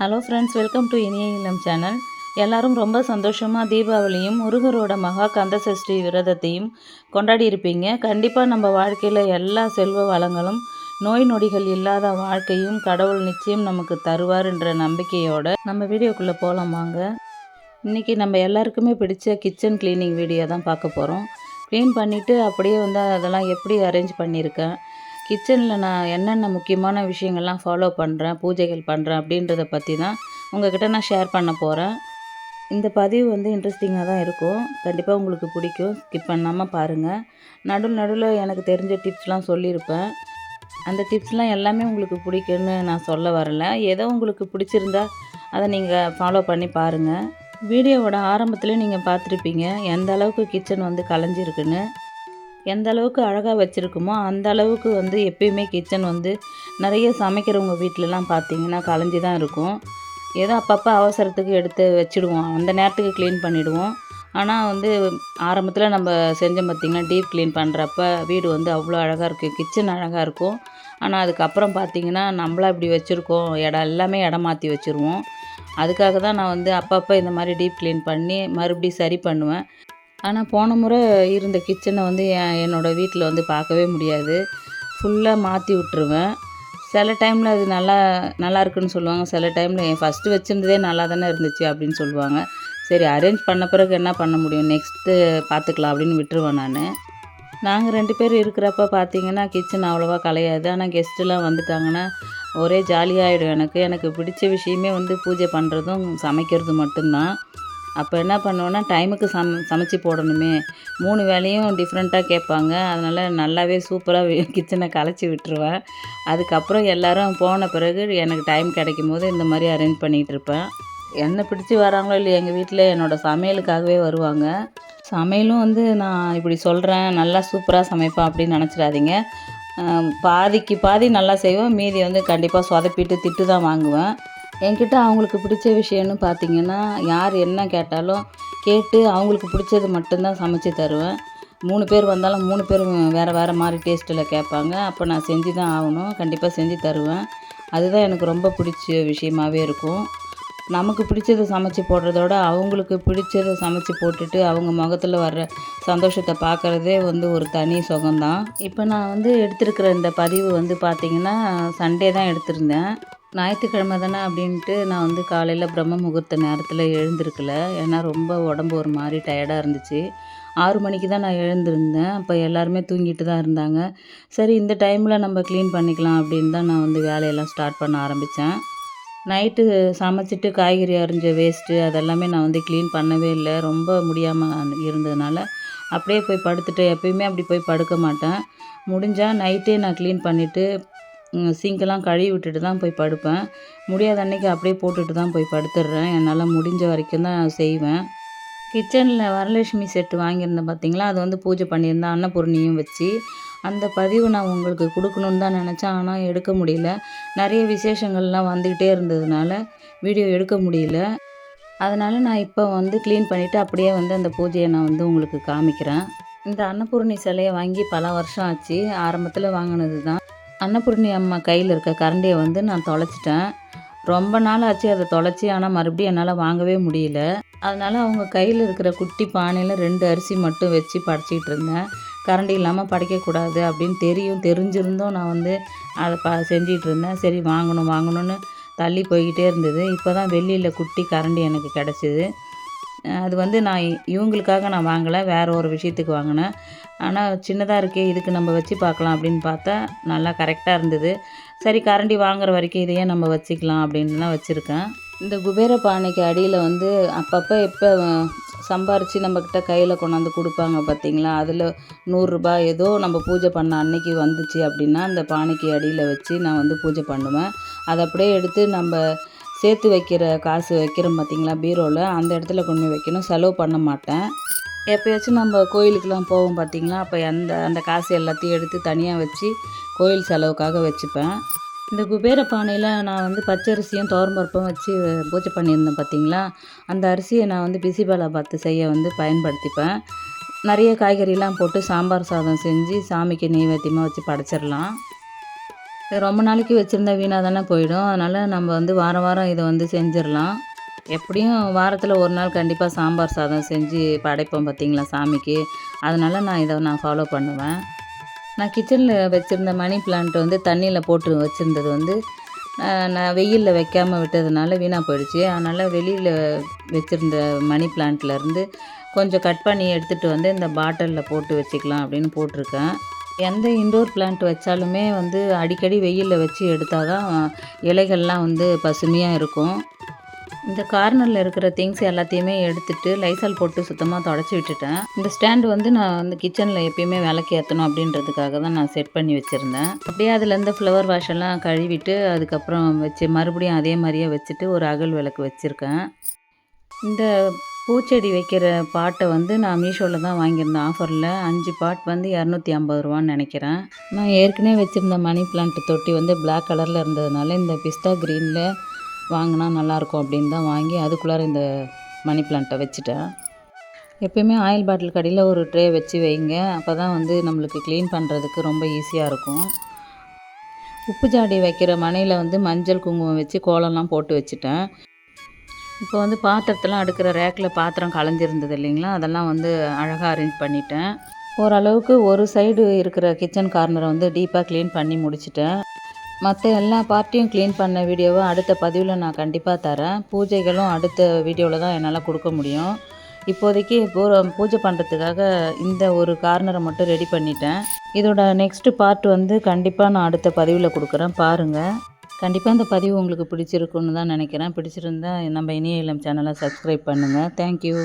Hello friends welcome to இனிய இல்லம் channel எல்லாரும் ரொம்ப சந்தோஷமாக தீபாவளியும் முருகரோட மகா கந்த சஷ்டி விரதத்தையும் கொண்டாடி இருப்பீங்க. கண்டிப்பாக நம்ம வாழ்க்கையில் எல்லா செல்வ வளங்களும் நோய் நொடிகள் இல்லாத வாழ்க்கையும் கடவுள் நிச்சயம் நமக்கு தருவார்ன்ற நம்பிக்கையோட நம்ம வீடியோக்குள்ளே போகலாம் வாங்க. இன்றைக்கி நம்ம எல்லாருக்குமே பிடிச்ச கிச்சன் க்ளீனிங் வீடியோ தான் பார்க்க போகிறோம் க்ளீன் பண்ணிவிட்டு அப்படியே வந்து அதெல்லாம் எப்படி அரேஞ்ச் பண்ணியிருக்கேன் கிச்சனில் நான் என்னென்ன முக்கியமான விஷயங்கள்லாம் ஃபாலோ பண்ணுறேன் பூஜைகள் பண்ணுறேன் அப்படின்றத பற்றி தான் உங்ககிட்ட நான் ஷேர் பண்ண போகிறேன் இந்த பதிவு வந்து இன்ட்ரெஸ்டிங்காக தான் இருக்கும். கண்டிப்பாக உங்களுக்கு பிடிக்கும். ஸ்கிப் பண்ணாமல் பாருங்கள் நடுவில் நடுவில் எனக்கு தெரிஞ்ச டிப்ஸ்லாம் சொல்லியிருப்பேன். அந்த டிப்ஸ்லாம் எல்லாமே உங்களுக்கு பிடிக்குன்னு நான் சொல்ல வரல. ஏதோ உங்களுக்கு பிடிச்சிருந்தா அதை நீங்கள் ஃபாலோ பண்ணி பாருங்கள் வீடியோவோட ஆரம்பத்துலேயும் நீங்கள் பார்த்துருப்பீங்க. எந்த அளவுக்கு கிச்சன் வந்து கலைஞ்சிருக்குன்னு. எந்த அளவுக்கு அழகாக வச்சுருக்குமோ அந்த அளவுக்கு வந்து எப்பயுமே கிச்சன் வந்து நிறைய சமைக்கிறவங்க வீட்டிலலாம் பார்த்தீங்கன்னா கலைஞ்சி தான் இருக்கும். ஏதோ அப்பப்போ அவசரத்துக்கு எடுத்து வச்சுடுவோம். அந்த நேரத்துக்கு க்ளீன் பண்ணிவிடுவோம் ஆனால் வந்து ஆரம்பத்தில் நம்ம செஞ்சோம் பார்த்திங்கன்னா டீப் க்ளீன் பண்ணுறப்ப வீடு வந்து அவ்வளோ அழகாக இருக்குது கிச்சன் அழகாக இருக்கும். ஆனால் அதுக்கப்புறம் பார்த்திங்கன்னா நம்மளா இப்படி வச்சுருக்கோம். இடம் எல்லாமே இடம் மாற்றி வச்சுருவோம். அதுக்காக தான் நான் வந்து அப்பப்போ இந்த மாதிரி டீப் க்ளீன் பண்ணி மறுபடியும் சரி பண்ணுவேன். ஆனால் போன முறை இருந்த கிச்சனை வந்து என்னோடய வீட்டில் வந்து பார்க்கவே முடியாது. ஃபுல்லாக மாற்றி விட்ருவேன் சில டைமில் அது நல்லா நல்லா இருக்குன்னு சொல்லுவாங்க. சில டைமில் என் ஃபஸ்ட்டு வச்சுருந்ததே நல்லா தானே இருந்துச்சு அப்படின்னு சொல்லுவாங்க. சரி அரேஞ்ச் பண்ண பிறகு என்ன பண்ண முடியும்? நெக்ஸ்ட்டு பார்த்துக்கலாம் அப்படின்னு விட்டுருவேன் நான். நாங்கள் ரெண்டு பேர் இருக்கிறப்ப பார்த்தீங்கன்னா கிச்சன் அவ்வளோவா கலையாது. ஆனால் கெஸ்ட்டுலாம் வந்துட்டாங்கன்னா ஒரே ஜாலியாகிடும் எனக்கு. எனக்கு பிடிச்ச விஷயமே வந்து பூஜை பண்ணுறதும் சமைக்கிறதும் மட்டும்தான். அப்போ என்ன பண்ணுவேன்னா டைமுக்கு சம சமைச்சி போடணுமே. மூணு வேலையும் டிஃப்ரெண்ட்டாக கேட்பாங்க. அதனால் நல்லாவே சூப்பராக கிச்சனை கலைச்சி விட்டுருவேன் அதுக்கப்புறம் எல்லோரும் போன பிறகு எனக்கு டைம் கிடைக்கும் போது இந்த மாதிரி அரேஞ்ச் பண்ணிகிட்டு இருப்பேன். என்ன பிடிச்சி வராங்களோ இல்லை எங்கள் வீட்டில் என்னோடய சமையலுக்காகவே வருவாங்க. சமையலும் வந்து நான் இப்படி சொல்கிறேன் நல்லா சூப்பராக சமைப்பேன் அப்படின்னு நினச்சிடாதீங்க. பாதிக்கு பாதி நல்லா செய்வேன். மீதி வந்து கண்டிப்பாக சொதப்பிட்டு திட்டு தான் வாங்குவேன். என்கிட்ட அவங்களுக்கு பிடிச்ச விஷயம்னு பார்த்தீங்கன்னா யார் என்ன கேட்டாலும் கேட்டு அவங்களுக்கு பிடிச்சது மட்டும்தான் சமைச்சு தருவேன். மூணு பேர் வந்தாலும் மூணு பேரும் வேறு வேறு மாதிரி டேஸ்ட்டில் கேட்பாங்க. அப்போ நான் செஞ்சு தான் ஆகணும். கண்டிப்பாக செஞ்சு தருவேன். அதுதான் எனக்கு ரொம்ப பிடிச்ச விஷயமாகவே இருக்கும். நமக்கு பிடிச்சதை சமைச்சு போடுறதோட அவங்களுக்கு பிடிச்சதை சமைச்சு போட்டுட்டு அவங்க முகத்தில் வர்ற சந்தோஷத்தை பார்க்குறதே வந்து ஒரு தனி சுகம்தான். இப்போ நான் வந்து எடுத்திருக்கிற இந்த பதிவு வந்து பார்த்திங்கன்னா சண்டே தான் எடுத்திருந்தேன். ஞாயிற்றுக்கிழமை தானே அப்படின்ட்டு நான் வந்து காலையில் பிரம்ம முகூர்த்த நேரத்தில் எழுந்திருக்கல. ஏன்னா ரொம்ப உடம்பு ஒரு மாதிரி டயர்டாக இருந்துச்சு. ஆறு மணிக்கு தான் நான் எழுந்திருந்தேன். அப்போ எல்லாருமே தூங்கிட்டு தான் இருந்தாங்க. சரி இந்த டைமில் நம்ம க்ளீன் பண்ணிக்கலாம் அப்படின்னு தான் நான் வந்து வேலையெல்லாம் ஸ்டார்ட் பண்ண ஆரம்பித்தேன் நைட்டு சமைச்சிட்டு காய்கறி அரிஞ்ச வேஸ்ட்டு அதெல்லாமே நான் வந்து க்ளீன் பண்ணவே இல்லை. ரொம்ப முடியாமல் இருந்ததுனால அப்படியே போய் படுத்துட்டு எப்பயுமே அப்படி போய் படுக்க மாட்டேன். முடிஞ்சால் நைட்டே நான் க்ளீன் பண்ணிவிட்டு சிங்கெல்லாம் கழுவி விட்டுட்டு தான் போய் படுப்பேன். முடியாத அன்றைக்கி அப்படியே போட்டுட்டு தான் போய் படுத்துடுறேன். என்னால் முடிஞ்ச வரைக்கும் தான் செய்வேன். கிச்சனில் வரலட்சுமி செட்டு வாங்கியிருந்தேன் பார்த்தீங்களா அது வந்து பூஜை பண்ணியிருந்தேன் அன்னபூர்ணியும் வச்சு. அந்த பதிவு நான் உங்களுக்கு கொடுக்கணுன்னு தான் நினச்சேன். ஆனால் எடுக்க முடியல. நிறைய விசேஷங்கள்லாம் வந்துக்கிட்டே இருந்ததுனால வீடியோ எடுக்க முடியல. அதனால் நான் இப்போ வந்து க்ளீன் பண்ணிவிட்டு அப்படியே வந்து அந்த பூஜையை நான் வந்து உங்களுக்கு காமிக்கிறேன். இந்த அன்னபூர்ணி சிலையை வாங்கி பல வருஷம் ஆச்சு. ஆரம்பத்தில் வாங்கினது தான் அன்னபூர்ணி அம்மா கையில் இருக்க கரண்டியை வந்து நான் தொலைச்சிட்டேன். ரொம்ப நாள் ஆச்சு அதை தொலைச்சி ஆனால் மறுபடியும் என்னால் வாங்கவே முடியல. அதனால் அவங்க கையில் இருக்கிற குட்டி பானையில் ரெண்டு அரிசி மட்டும் வச்சு படைச்சிக்கிட்டு இருந்தேன். கரண்டி இல்லாமல் படைக்கக்கூடாது அப்படின்னு தெரியும் தெரிஞ்சிருந்தும் நான் வந்து அதை ப செஞ்சிகிட்டு இருந்தேன். சரி வாங்கணும் வாங்கணும்னு தள்ளி போய்கிட்டே இருந்தது. இப்போ தான் வெளியில் குட்டி கரண்டி எனக்கு கிடச்சிது. அது வந்து நான் இவங்களுக்காக நான் வாங்கலை வேறு ஒரு விஷயத்துக்கு வாங்கினேன். ஆனால் சின்னதாக இருக்கே இதுக்கு நம்ம வச்சு பார்க்கலாம் அப்படின்னு பார்த்தா நல்லா கரெக்டாக இருந்தது. சரி கரண்டி வாங்குற வரைக்கும் இதையே நம்ம வச்சுக்கலாம் அப்படின்னு தான் வச்சுருக்கேன். இந்த குபேர பானைக்கு அடியில் வந்து அப்பப்போ எப்போ சம்பாரித்து நம்மக்கிட்ட கையில் கொண்டாந்து கொடுப்பாங்க பார்த்தீங்களா? அதில் நூறுரூபா ஏதோ நம்ம பூஜை பண்ண அன்னைக்கு வந்துச்சு அப்படின்னா அந்த பானைக்கு அடியில் வச்சு நான் வந்து பூஜை பண்ணுவேன். அதை அப்படியே எடுத்து நம்ம சேர்த்து வைக்கிற காசு வைக்கிறோம் பார்த்திங்களா பீரோவில் அந்த இடத்துல கொண்டு போய் வைக்கணும். செலவு பண்ண மாட்டேன். எப்போயாச்சும் நம்ம கோயிலுக்கெலாம் போவோம் பார்த்திங்களா? அப்போ அந்த அந்த காசு எல்லாத்தையும் எடுத்து தனியாக வச்சு கோயில் செலவுக்காக வச்சுப்பேன். இந்த குபேர பானையில் நான் வந்து பச்சரிசியும் துவரம்பருப்பும் வச்சு பூஜை பண்ணியிருந்தேன் பார்த்திங்களா? அந்த அரிசியை நான் வந்து பிசிபாலை பார்த்து செய்ய வந்து பயன்படுத்திப்பேன். நிறைய காய்கறிலாம் போட்டு சாம்பார் சாதம் செஞ்சு சாமிக்கு நெய்வேத்தியமாக வச்சு படைச்சிடலாம். ரொம்ப நாளைக்கு வச்சுருந்தா வீணாக தானே போயிடும். அதனால் நம்ம வந்து வாரம் வாரம் இதை வந்து செஞ்சிடலாம். எப்படியும் வாரத்தில் ஒரு நாள் கண்டிப்பாக சாம்பார் சாதம் செஞ்சு படைப்போம் பார்த்தீங்களா சாமிக்கு. அதனால் நான் இதை நான் ஃபாலோ பண்ணுவேன். நான் கிச்சனில் வச்சுருந்த மணி பிளான்ட் வந்து தண்ணியில் போட்டு வச்சுருந்தது வந்து நான் வெயிலில் வைக்காமல் விட்டதுனால வீணாக போயிடுச்சு. அதனால் வெளியில் வச்சுருந்த மணி பிளான்ட்லேருந்து கொஞ்சம் கட் பண்ணி எடுத்துகிட்டு வந்து இந்த பாட்டிலில் போட்டு வச்சுக்கலாம் அப்படின்னு போட்டிருக்கேன். எந்த இண்டோர் பிளான்ட் வச்சாலுமே வந்து அடிக்கடி வெயிலில் வச்சு எடுத்தால் தான் இலைகள்லாம் வந்து பசுமையாக இருக்கும். இந்த கார்னரில் இருக்கிற திங்ஸ் எல்லாத்தையுமே எடுத்துட்டு லைசால் போட்டு சுத்தமாக தொடச்சி விட்டுட்டேன். இந்த ஸ்டாண்டு வந்து நான் வந்து கிச்சனில் எப்பயுமே விளக்கு ஏற்றணும் அப்படின்றதுக்காக தான் நான் செட் பண்ணி வச்சுருந்தேன். அப்படியே அதுலேருந்து ஃப்ளவர் வாஷ் எல்லாம் கழுவிட்டு அதுக்கப்புறம் வச்சு மறுபடியும் அதே மாதிரியே வச்சுட்டு ஒரு அகல் விளக்கு வச்சுருக்கேன். இந்த பூச்செடி வைக்கிற பாட்டை வந்து நான் மீஷோவில் தான் வாங்கியிருந்தேன் ஆஃபரில். அஞ்சு பாட் வந்து இரநூத்தி ஐம்பது ரூபான்னு நினைக்கிறேன். நான் ஏற்கனவே வச்சுருந்த மணி பிளான்ட் தொட்டி வந்து பிளாக் கலரில் இருந்ததுனால இந்த பிஸ்தா க்ரீனில் வாங்கினா நல்லாயிருக்கும் அப்படின்னு தான் வாங்கி அதுக்குள்ளார இந்த மணி பிளான்ட்டை வச்சுட்டேன். எப்பயுமே ஆயில் பாட்டில் கடியில் ஒரு ட்ரே வச்சு வைங்க. அப்போ தான் வந்து நம்மளுக்கு க்ளீன் பண்ணுறதுக்கு ரொம்ப ஈஸியாக இருக்கும். உப்பு ஜாடி வைக்கிற மனையில் வந்து மஞ்சள் குங்குமம் வச்சு கோலம்லாம் போட்டு வச்சுட்டேன். இப்போ வந்து பாத்திரத்தெல்லாம் அடுக்கிற ரேக்கில் பாத்திரம் கலைஞ்சிருந்தது இல்லைங்களா? அதெல்லாம் வந்து அழகாக அரேஞ்ச் பண்ணிட்டேன். ஓரளவுக்கு ஒரு சைடு இருக்கிற கிச்சன் கார்னரை வந்து டீப்பாக க்ளீன் பண்ணி முடிச்சிட்டேன். மற்ற எல்லா பார்ட்டியும் க்ளீன் பண்ண வீடியோவை அடுத்த பதிவில் நான் கண்டிப்பாக தரேன். பூஜைகளும் அடுத்த வீடியோவில் தான் என்னால் கொடுக்க முடியும். இப்போதைக்கு பூ பூஜை பண்ணுறதுக்காக இந்த ஒரு கார்னரை மட்டும் ரெடி பண்ணிட்டேன். இதோட நெக்ஸ்ட்டு பார்ட் வந்து கண்டிப்பாக நான் அடுத்த பதிவில் கொடுக்குறேன். பாருங்கள் கண்டிப்பாக இந்த பதிவு உங்களுக்கு பிடிச்சிருக்குன்னு தான் நினைக்கிறேன். பிடிச்சிருந்தா நம்ம இனிய இளம் சேனலை சப்ஸ்கிரைப் பண்ணுங்கள் தேங்க்யூ